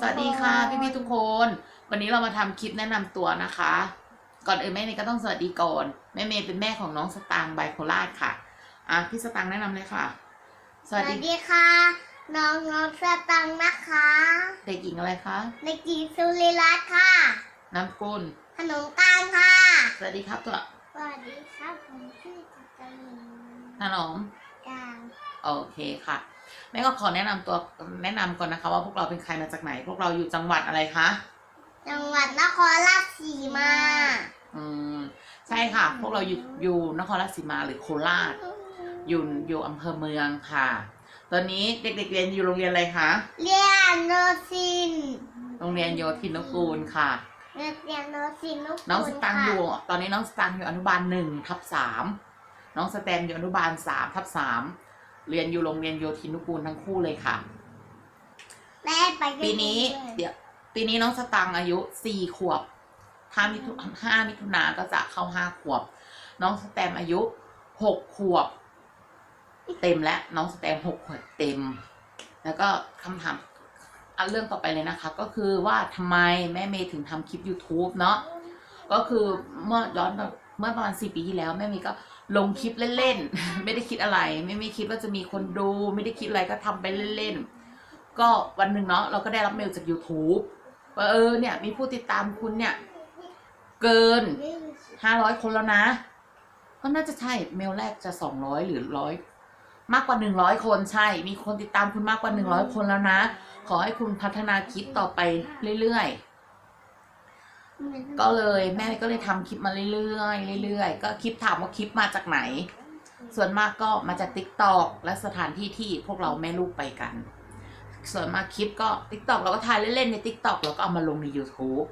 สวัสดีค่ะ พี่พี่ๆทุกคน วันนี้เรามาทำคลิปแนะนำตัวนะคะ ก่อนอื่นแม่เมย์ก็ต้องสวัสดีก่อนแม่เมย์เป็นแม่ของน้องสตางค์ไบโพล่าค่ะอะพี่สตางค์แนะนำเลยค่ะสสวัวัสสดีดีค่ะ น้องน้องสตังค์นะคะ เด็กหญิงอะไรคะในกีสุริรัตน์ค่ะน้ำกุลขนมกลางค่ะ สวัสดีครับตัวสวัสดีครับผมชื่อจักรีถนอมกลางโอเคค่ะ แม่ก็ขอแนะนำตัวแนะนำก่อนนะคะ ว่าพวกเราเป็นใครมาจากไหน พวกเราอยู่จังหวัดอะไรคะ จังหวัดนครราชสีมา อืมใช่ค่ะ พวกเราอยู่อยู่นครราชสีมาหรือโคราช อยู่อยู่อำเภอเมืองค่ะ ตอนนี้เด็กๆเรียนอยู่โรงเรียนอะไรคะ เรียนโนซินโรงเรียนโยธินนุกูลค่ะ เรียนโนซินนุกูลน้องสตังค์ค่ะอยู่ตอนนี้น้องสตังค์อยู่อนุบาลหนึ่งทับสามน้องสแตมอยู่อนุบาลสามทับสาม เรียนอยู่โรงเรียนโยธินนุกูลทั้งคู่เลยค่ะ แม่ไปด้วยปีนี้เดี๋ยวปีนี้น้องสตังค์อายุสี่ขวบห้ามิถุห้ามิถุนาก็จะเข้าห้าขวบ น้องสแตมอายุหกขวบ เต็มแล้วน้องสแตมหกขวบเต็ม แล้วก็คำถามอันเรื่องต่อไปเลยนะคะ ก็คือว่าทำไมแม่เมย์ถึงทำคลิป YouTube เนาะก็คือเมื่อย้อนไปเมื่อประมาณสี่ปีที่แล้ว แม่เมย์ก็ ลงคลิปเล่นๆ ไม่ได้คิดอะไร ไม่ไม่คิดว่าจะมีคนดู ไม่ได้คิดอะไรก็ทำไปเล่นๆ ก็วันหนึ่งเนาะเราก็ได้รับเมลจาก YouTube ว่าเออเนี่ย มีผู้ติดตามคุณเนี่ย เกินห้าร้อยคนแล้วนะ ก็น่าจะใช่เมลแรกจะสองร้อยหรือร้อยมากกว่าหนึ่งร้อยคนใช่ มีคนติดตามคุณมากกว่าหนึ่งร้อยคนแล้วนะ ขอให้คุณพัฒนาคลิปต่อไปเรื่อยๆ ก็เลยแม่ก็เลยทำคลิปมาเรื่อยๆเรื่อยๆ ก็คลิปถามว่าคลิปมาจากไหน ส่วนมากก็มาจาก t ิ k t o k และสถานที่ที่พวกเราแม่ลูกไปกัน ส่วนมากคลิปก็ t ิ k t o k เราก็ถ่ายเล่นๆใน t ิ k t o k แล้วก็เอามาลงใน YouTube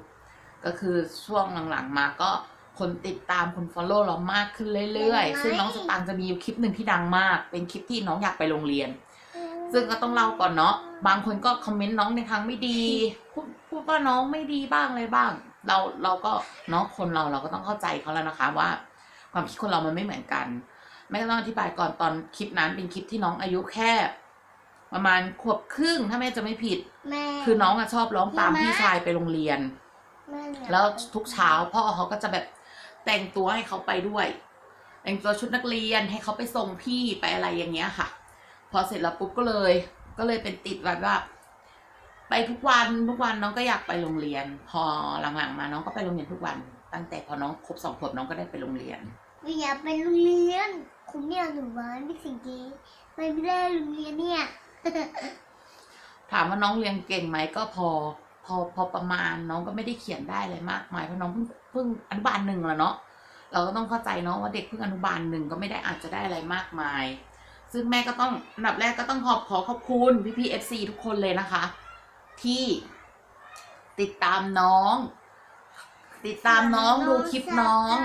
ก็คือช่วงหลังๆมาก็คนติดตามคน follow เรามากขึ้นเรื่อยๆ ซึ่งน้องสตางค์จะมีอยู่คลิปหนึ่งที่ดังมาก เป็นคลิปที่น้องอยากไปโรงเรียน ซึ่งก็ต้องเล่าก่อนเนาะ บางคนก็คอมเมนต์น้องในทางไม่ดี พูดพูดว่าน้องไม่ดีบ้างอะไรบ้าง เราเราก็เนาะคนเราเราก็ต้องเข้าใจเขาแล้วนะคะว่า ความคิดคนเรามันไม่เหมือนกันแม่ก็ต้องอธิบายก่อนตอนคลิปนั้นเป็นคลิปที่น้องอายุแค่ ประมาณขวบครึ่งถ้าแม่จะไม่ผิด แม่คือน้องอะชอบร้องตามพี่ชายไปโรงเรียน แม่เนี่ยแล้วทุกเช้าพ่อเขาก็จะแบบแต่งตัวให้เขาไปด้วย แต่งตัวชุดนักเรียนให้เขาไปส่งพี่ไปอะไรอย่างเงี้ยค่ะ พอเสร็จแล้วปุ๊บก็เลย ก็เลยเป็นติดแบบว่า ไปทุกวันทุกวันน้องก็อยากไปโรงเรียน พอหลังๆมาน้องก็ไปโรงเรียนทุกวัน ตั้งแต่พอน้องครบสองขวบน้องก็ได้ไปโรงเรียนไม่อยากไปโรงเรียนคุณเนี่ยหนูว่าพี่สิงเกไม่ได้โรงเรียนเนี่ย ถามว่าน้องเรียนเก่งไหมก็พอ พอพอประมาณน้องก็ไม่ได้เขียนได้อะไรมากมายเพราะน้องเพิ่งเพิ่งอนุบาลหนึ่งแล้วเนาะเราก็ต้องเข้าใจเนาะว่าเด็กเพิ่งอนุบาลหนึ่งก็ไม่ได้อาจจะได้อะไรมากมาย ซึ่งแม่ก็ต้องอันดับแรกก็ต้องขอบขอขอบคุณพี่พีเอฟซีทุกคนเลยนะคะ ที่ติดตามน้อง ติดตามน้องดูคลิปน้อง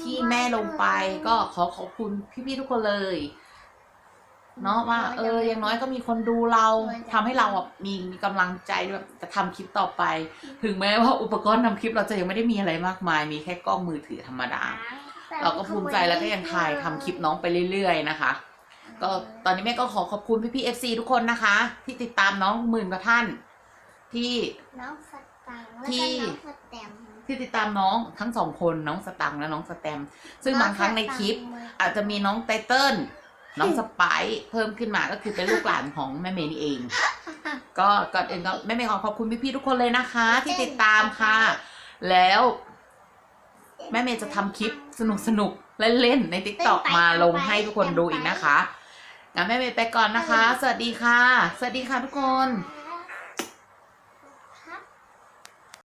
ที่แม่ลงไปก็ขอขอบคุณพี่ๆทุกคนเลย เนาะว่า เอออย่างน้อยก็มีคนดูเราทำให้เราอะมีมีกำลังใจแบบจะทำคลิปต่อไป ถึงแม้ว่าอุปกรณ์ทำคลิปเราจะยังไม่ได้มีอะไรมากมาย มีแค่กล้องมือถือธรรมดา เราก็ภูมิใจแล้วก็ยังถ่ายทำคลิปน้องไปเรื่อยๆนะคะ ก็ตอนนี้แม่ก็ขอขอบคุณพี่พี่เอฟซีทุกคนนะคะ ที่ติดตามน้องหมื่นกว่าท่าน ที่ น้องสตังค์แล้วที่ก็น้องสแตมป์ที่ติดตามน้องทั้งสองคนน้องสตังค์และน้องสแตม ซึ่งบางครั้งในคลิป อาจจะมีน้องไตเติ้ลน้องสไปซ์เพิ่มขึ้นมาก็คือเป็นลูกหลานของแม่เมย์นี่เอง ก็ก่อนอื่นก็แม่เมย์ขอขอบคุณพี่ๆทุกคนเลยนะคะ ที่ติดตามค่ะ แล้ว แม่เมย์จะทำคลิปสนุกสนุกๆเล่นๆในติ๊กต็อกมาลงให้ทุกคนดูอีกนะคะงั้นแม่เมย์ไปก่อนนะคะ สวัสดีค่ะ สวัสดีค่ะทุกคนบ